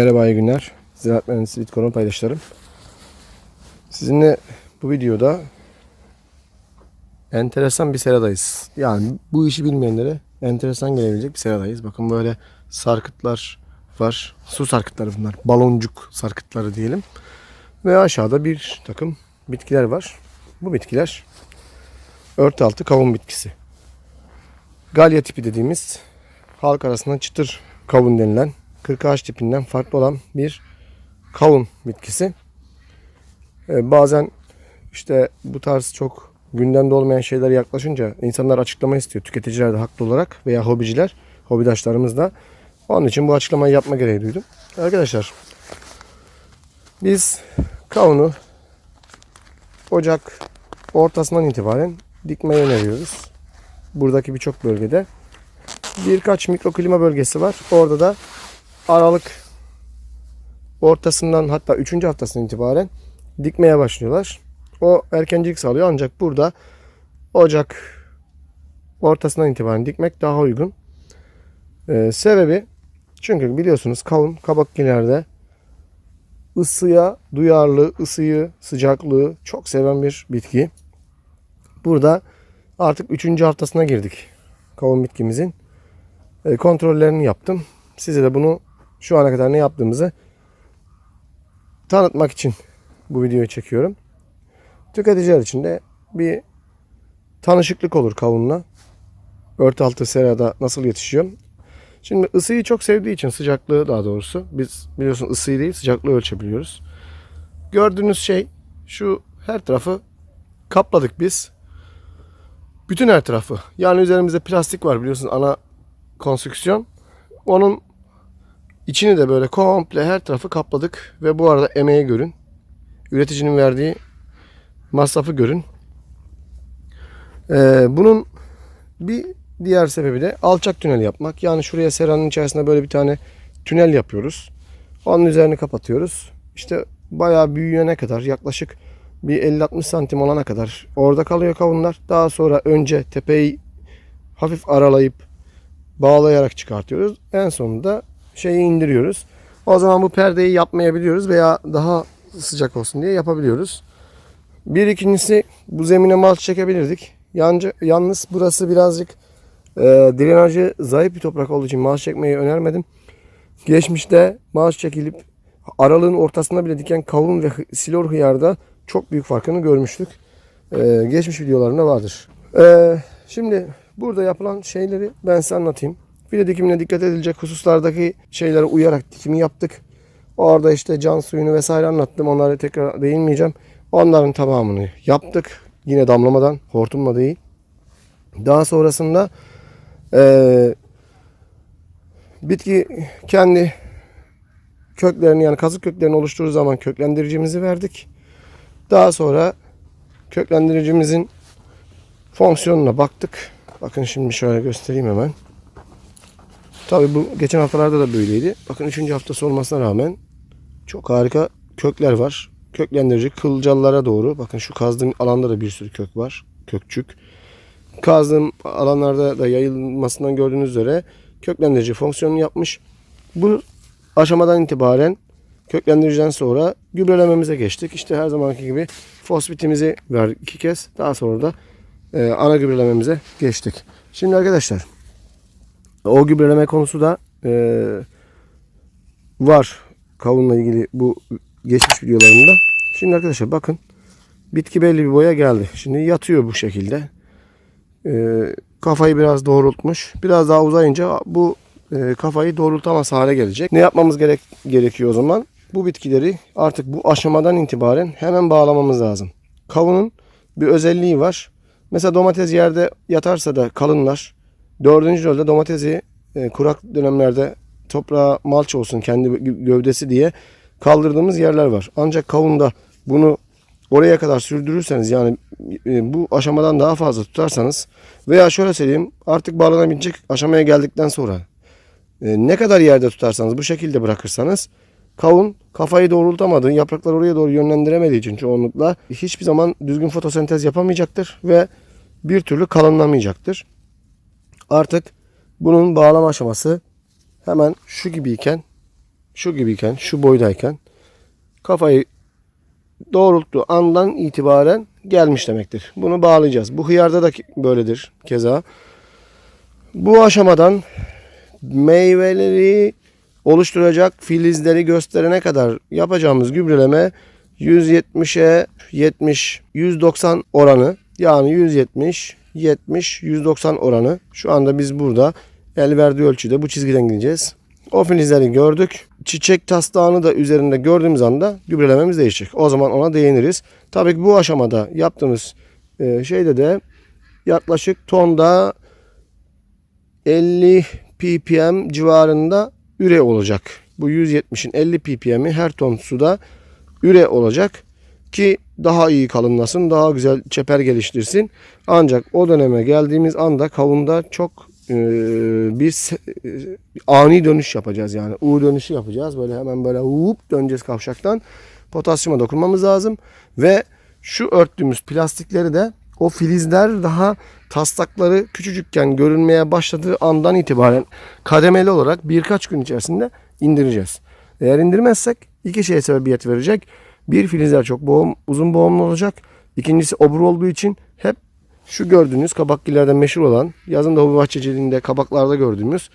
Merhaba iyi günler. Ziraat Mühendisi Bitcoin paydaşlarım. Sizinle bu videoda enteresan bir seradayız. Yani bu işi bilmeyenlere enteresan gelebilecek bir seradayız. Bakın böyle sarkıtlar var. Su sarkıtları bunlar. Baloncuk sarkıtları diyelim. Ve aşağıda bir takım bitkiler var. Bu bitkiler örtü altı kavun bitkisi. Galya tipi dediğimiz halk arasında çıtır kavun denilen 40 ağaç tipinden farklı olan bir kavun bitkisi. Ee, bazen işte bu tarz çok gündemde olmayan şeyler yaklaşınca insanlar açıklama istiyor. Tüketiciler de haklı olarak veya hobiciler, hobidaşlarımız da. Onun için bu açıklamayı yapma gereği duydum. Arkadaşlar biz kavunu Ocak ortasından itibaren dikmeyi öneriyoruz. Buradaki birçok bölgede birkaç mikroklima bölgesi var. Orada da Aralık ortasından hatta 3. haftasından itibaren dikmeye başlıyorlar. O erkencilik sağlıyor ancak burada Ocak ortasından itibaren dikmek daha uygun. Ee, sebebi çünkü biliyorsunuz kavun kabakgilerde ısıya duyarlı, ısıyı, sıcaklığı çok seven bir bitki. Burada artık 3. haftasına girdik kavun bitkimizin. E, kontrollerini yaptım. Size de bunu şu ana kadar ne yaptığımızı tanıtmak için bu videoyu çekiyorum. Tüketiciler için de bir tanışıklık olur kavunla. Örtü altı serada nasıl yetişiyor. Şimdi ısıyı çok sevdiği için sıcaklığı daha doğrusu biz biliyorsun ısıyı değil sıcaklığı ölçebiliyoruz. Gördüğünüz şey şu her tarafı kapladık biz. Bütün her tarafı. Yani üzerimizde plastik var biliyorsunuz ana konstrüksiyon. Onun içini de böyle komple her tarafı kapladık ve bu arada emeği görün. Üreticinin verdiği masrafı görün. Ee, bunun bir diğer sebebi de alçak tünel yapmak. Yani şuraya seranın içerisinde böyle bir tane tünel yapıyoruz. Onun üzerini kapatıyoruz. İşte bayağı büyüyene kadar yaklaşık bir 50-60 santim olana kadar orada kalıyor kavunlar. Daha sonra önce tepeyi hafif aralayıp bağlayarak çıkartıyoruz. En sonunda şeyi indiriyoruz. O zaman bu perdeyi yapmayabiliyoruz veya daha sıcak olsun diye yapabiliyoruz. Bir ikincisi bu zemine malç çekebilirdik. Yancı, yalnız burası birazcık e, drenajı zayıf bir toprak olduğu için malç çekmeyi önermedim. Geçmişte malç çekilip aralığın ortasında bile diken kavun ve silor hıyarda çok büyük farkını görmüştük. E, geçmiş videolarında vardır. E, şimdi burada yapılan şeyleri ben size anlatayım. Fide dikimine dikkat edilecek hususlardaki şeylere uyarak dikimi yaptık. Orada işte can suyunu vesaire anlattım. Onlara tekrar değinmeyeceğim. Onların tamamını yaptık. Yine damlamadan, hortumla değil. Daha sonrasında eee, bitki kendi köklerini yani kazık köklerini oluşturduğu zaman köklendiricimizi verdik. Daha sonra köklendiricimizin fonksiyonuna baktık. Bakın şimdi şöyle göstereyim hemen. Tabi bu geçen haftalarda da böyleydi. Bakın 3. haftası olmasına rağmen çok harika kökler var. Köklendirici kılcallara doğru. Bakın şu kazdığım alanda da bir sürü kök var. Kökçük. Kazdığım alanlarda da yayılmasından gördüğünüz üzere köklendirici fonksiyonunu yapmış. Bu aşamadan itibaren köklendiriciden sonra gübrelememize geçtik. İşte her zamanki gibi fosfitimizi verdik iki kez. Daha sonra da e, ana gübrelememize geçtik. Şimdi arkadaşlar o gübreleme konusu da e, var kavunla ilgili bu geçmiş videolarımda. Şimdi arkadaşlar bakın bitki belli bir boya geldi. Şimdi yatıyor bu şekilde. E, kafayı biraz doğrultmuş. Biraz daha uzayınca bu e, kafayı doğrultamaz hale gelecek. Ne yapmamız gerek gerekiyor o zaman? Bu bitkileri artık bu aşamadan itibaren hemen bağlamamız lazım. Kavunun bir özelliği var. Mesela domates yerde yatarsa da kalınlar. Dördüncü rolde domatesi e, kurak dönemlerde toprağa malç olsun kendi gö- gövdesi diye kaldırdığımız yerler var. Ancak kavunda bunu oraya kadar sürdürürseniz yani e, bu aşamadan daha fazla tutarsanız veya şöyle söyleyeyim artık bağlanabilecek aşamaya geldikten sonra e, ne kadar yerde tutarsanız bu şekilde bırakırsanız kavun kafayı doğrultamadığı yapraklar oraya doğru yönlendiremediği için çoğunlukla hiçbir zaman düzgün fotosentez yapamayacaktır ve bir türlü kalınlamayacaktır. Artık bunun bağlama aşaması hemen şu gibiyken şu gibiyken, şu boydayken kafayı doğrulttuğu andan itibaren gelmiş demektir. Bunu bağlayacağız. Bu hıyarda da böyledir keza. Bu aşamadan meyveleri oluşturacak filizleri gösterene kadar yapacağımız gübreleme 170'e 70 190 oranı yani 170 70 190 oranı. Şu anda biz burada el verdiği ölçüde bu çizgiden gideceğiz. O filizleri gördük. Çiçek taslağını da üzerinde gördüğümüz anda gübrelememiz değişecek. O zaman ona değiniriz. Tabii ki bu aşamada yaptığımız e, şeyde de yaklaşık tonda 50 ppm civarında üre olacak. Bu 170'in 50 ppm'i her ton suda üre olacak ki daha iyi kalınlasın, daha güzel çeper geliştirsin. Ancak o döneme geldiğimiz anda kavunda çok e, bir e, ani dönüş yapacağız yani. U dönüşü yapacağız. Böyle hemen böyle vup döneceğiz kavşaktan. Potasyuma dokunmamız lazım ve şu örttüğümüz plastikleri de o filizler daha taslakları küçücükken görünmeye başladığı andan itibaren kademeli olarak birkaç gün içerisinde indireceğiz. Eğer indirmezsek iki şeye sebebiyet verecek. Bir filizler çok boğum, uzun boğumlu olacak. İkincisi obur olduğu için hep şu gördüğünüz kabakgillerde meşhur olan yazın da hobi bahçeciliğinde kabaklarda gördüğümüz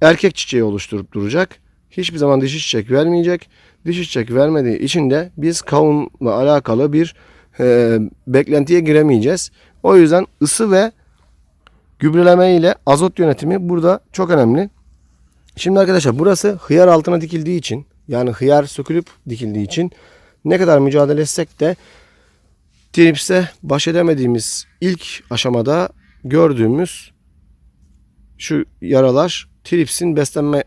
erkek çiçeği oluşturup duracak. Hiçbir zaman dişi çiçek vermeyecek. Dişi çiçek vermediği için de biz kavunla alakalı bir e, beklentiye giremeyeceğiz. O yüzden ısı ve gübreleme ile azot yönetimi burada çok önemli. Şimdi arkadaşlar burası hıyar altına dikildiği için yani hıyar sökülüp dikildiği için ne kadar mücadele etsek de trips'e baş edemediğimiz ilk aşamada gördüğümüz şu yaralar tripsin beslenme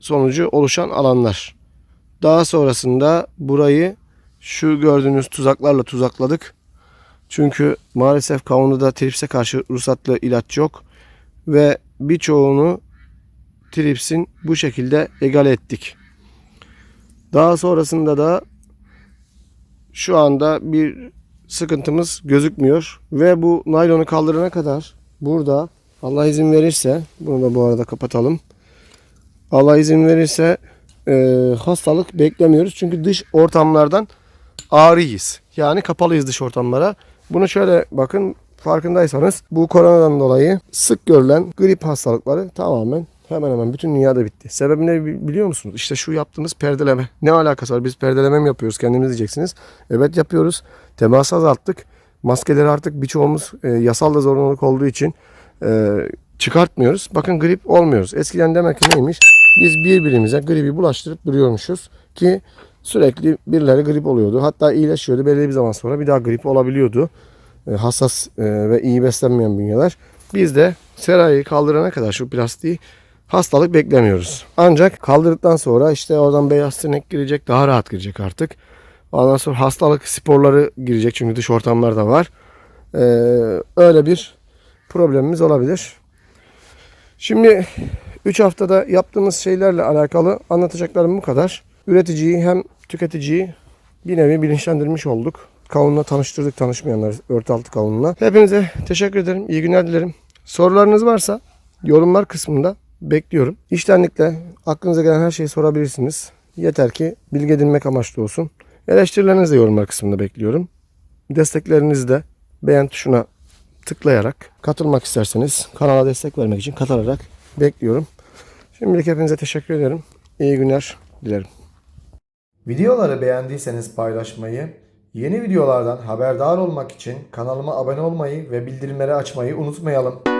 sonucu oluşan alanlar. Daha sonrasında burayı şu gördüğünüz tuzaklarla tuzakladık. Çünkü maalesef kavunda tripse karşı ruhsatlı ilaç yok. Ve birçoğunu tripsin bu şekilde egale ettik. Daha sonrasında da şu anda bir sıkıntımız gözükmüyor. Ve bu naylonu kaldırana kadar burada Allah izin verirse bunu da bu arada kapatalım. Allah izin verirse e, hastalık beklemiyoruz. Çünkü dış ortamlardan ağrıyız. Yani kapalıyız dış ortamlara. Bunu şöyle bakın farkındaysanız bu koronadan dolayı sık görülen grip hastalıkları tamamen hemen hemen bütün dünyada bitti. Sebebi ne bi- biliyor musunuz? İşte şu yaptığımız perdeleme. Ne alakası var? Biz perdeleme mi yapıyoruz kendimiz diyeceksiniz. Evet yapıyoruz. Teması azalttık. Maskeleri artık birçoğumuz e, yasal da zorunluluk olduğu için e, çıkartmıyoruz. Bakın grip olmuyoruz. Eskiden demek ki neymiş? Biz birbirimize gribi bulaştırıp duruyormuşuz ki sürekli birileri grip oluyordu. Hatta iyileşiyordu. Belli bir zaman sonra bir daha grip olabiliyordu. E, hassas e, ve iyi beslenmeyen bünyeler. Biz de serayı kaldırana kadar şu plastiği hastalık beklemiyoruz. Ancak kaldırdıktan sonra işte oradan beyaz sinek girecek. Daha rahat girecek artık. Ondan sonra hastalık sporları girecek. Çünkü dış ortamlar da var. E, öyle bir problemimiz olabilir. Şimdi 3 haftada yaptığımız şeylerle alakalı anlatacaklarım bu kadar. Üreticiyi hem tüketiciyi bir nevi bilinçlendirmiş olduk. Kavunla tanıştırdık tanışmayanlar örtü kavunla. Hepinize teşekkür ederim. İyi günler dilerim. Sorularınız varsa yorumlar kısmında bekliyorum. İştenlikle aklınıza gelen her şeyi sorabilirsiniz. Yeter ki bilgi edinmek amaçlı olsun. Eleştirilerinizi de yorumlar kısmında bekliyorum. Desteklerinizi de beğen tuşuna tıklayarak katılmak isterseniz kanala destek vermek için katılarak bekliyorum. Şimdilik hepinize teşekkür ederim. İyi günler dilerim. Videoları beğendiyseniz paylaşmayı, yeni videolardan haberdar olmak için kanalıma abone olmayı ve bildirimleri açmayı unutmayalım.